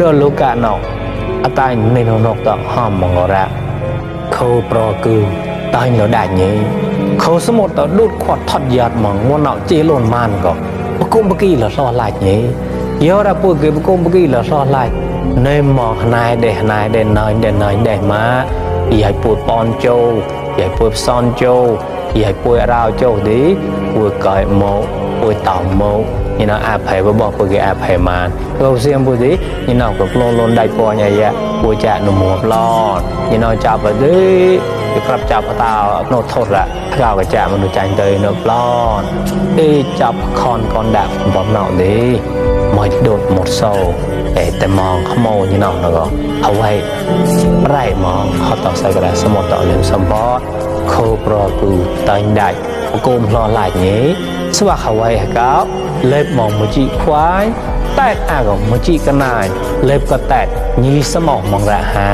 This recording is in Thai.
ដលូកាណោអតាញមេណូណុកតហមងរៈខោប្រគឺតាញលដាញេខោសមុតតដូតខាត់ថត់យ៉ាត់មកងួនអោជេលូនម៉ានក៏បកុំបកីលសោះឡាច់ញេយោរ៉ាពួកគេបកុំបកីលសោះឡាច់នៅមកណៃដេះណៃដេះណៃដេះណៃដេះម៉ាយាយពួយប៉នជោយាយពួយផ្សនជោយាយពួយរោជោទី วยกายโมอวยต่อโมนี่นะอาภัยว่าบอกปกอาภัยมาเราเสียมบุตรีนี่นะกับลงลนได้ปอใหญ่ๆปวยจะหนุ่มหัวลอดยีน่าะจับไปดิครับจับตาโนโทษละเราก็จะมนุษย์ใจเตยนบลอนที่จับคอนคอนดับบ่มเนาดีมอยโดดหมดโซ่แต่มองขโมยนี่น้องแล้วก็เอาไว้ไร่มองเขาต่อใส่กระดาษสมดต่อเหลี่ยมสมบัติโคปรกูตันได้ အကုန်ဖလော်လိုက်နေစဝခဝဲဟကောက်လက်မောင်မကြည့်ခွိုင်းแต่อากมจิกนายเล็บก็แตดยีสมองมองระหา